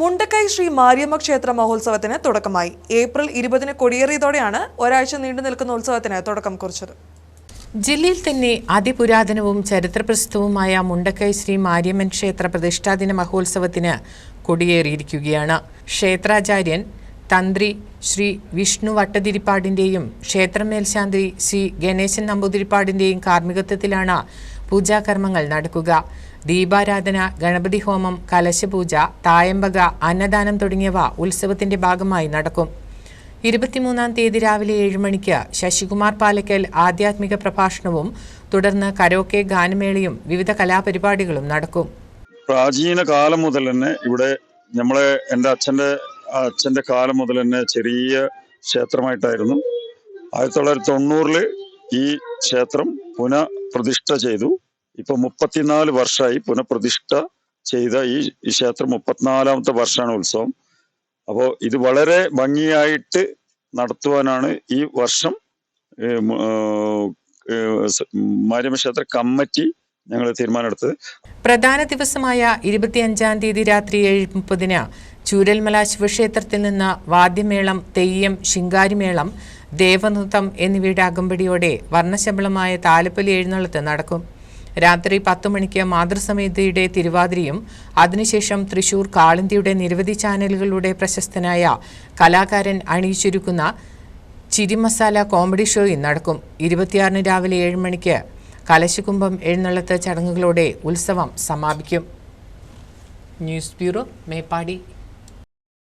മുണ്ടക്കൈ ശ്രീ മാരിയമ്മ ക്ഷേത്ര മഹോത്സവത്തിന് തുടക്കമായി. ഏപ്രിൽ ഇരുപതിന് കൊടിയേറിയതോടെയാണ് ഒരാഴ്ച നീണ്ടു നിൽക്കുന്ന ഉത്സവത്തിന് തുടക്കം കുറിച്ചത്. ജില്ലയിൽ തന്നെ അതിപുരാതനവും ചരിത്രപ്രസിദ്ധവുമായ മുണ്ടക്കൈ ശ്രീ മാരിയമ്മൻ ക്ഷേത്ര പ്രതിഷ്ഠാദിന മഹോത്സവത്തിന് കൊടിയേറിയിരിക്കുകയാണ്. ക്ഷേത്രാചാര്യൻ തന്ത്രി ശ്രീ വിഷ്ണു വട്ടതിരിപ്പാടിന്റെയും ക്ഷേത്രമേൽശാന്തി ശ്രീ ഗണേശൻ നമ്പൂതിരിപ്പാടിന്റെയും കാർമ്മികത്വത്തിലാണ് പൂജാകർമ്മങ്ങൾ നടക്കുക. ദീപാരാധന ഗണപതി ഹോമം കലശപൂജ തായമ്പക അന്നദാനം തുടങ്ങിയവ ഉത്സവത്തിന്റെ ഭാഗമായി നടക്കും. ഇരുപത്തിമൂന്നാം തീയതി രാവിലെ ഏഴ് മണിക്ക് ശശികുമാർ പാലക്കൽ ആധ്യാത്മിക പ്രഭാഷണവും തുടർന്ന് കരോക്കെ ഗാനമേളയും വിവിധ കലാപരിപാടികളും നടക്കും. പ്രാചീന കാലം മുതൽ തന്നെ ഇവിടെ നമ്മളെ എന്റെ അച്ഛന്റെ അച്ഛന്റെ കാലം മുതൽ തന്നെ ചെറിയ ക്ഷേത്രമായിട്ടായിരുന്നു. ആയിരത്തി തൊള്ളായിരത്തി തൊണ്ണൂറിൽ ഈ ക്ഷേത്രം പുനഃപ്രതിഷ്ഠ ചെയ്തു. ഇപ്പൊ മുപ്പത്തിനാല് വർഷമായി പുനഃപ്രതിഷ്ഠ ചെയ്ത ഈ ക്ഷേത്രം മുപ്പത്തിനാലാമത്തെ വർഷമാണ് ഉത്സവം. അപ്പോൾ ഇത് വളരെ ഭംഗിയായിട്ട് നടത്തുവാനാണ് ഈ വർഷം മാരിയമ്മ ക്ഷേത്ര കമ്മിറ്റി ഞങ്ങൾ തീരുമാനമെടുത്തത്. പ്രധാന ദിവസമായ ഇരുപത്തിയഞ്ചാം തീയതി രാത്രി ഏഴ് മുപ്പതിന് ചൂരൽമല ശിവക്ഷേത്രത്തിൽ നിന്ന് വാദ്യമേളം തെയ്യം ശിങ്കാരിമേളം ദേവനൃത്തം എന്നിവയുടെ അകമ്പടിയോടെ വർണശബളമായ താലപ്പൊലി എഴുന്നള്ളത്ത് നടക്കും. രാത്രി പത്തു മണിക്ക് മാതൃസമിതിയുടെ തിരുവാതിരയും അതിനുശേഷം തൃശൂർ കാളിന്തിയുടെ നിരവധി ചാനലുകളുടെ പ്രശസ്തനായ കലാകാരൻ അണിയിച്ചൊരുക്കുന്ന ചിരിമസാല കോമഡി ഷോയും നടക്കും. ഇരുപത്തിയാറിന് രാവിലെ ഏഴ് മണിക്ക് കലശകുംഭം എഴുന്നള്ളത്ത് ചടങ്ങുകളോടെ ഉത്സവം സമാപിക്കും. News bureau Meppadi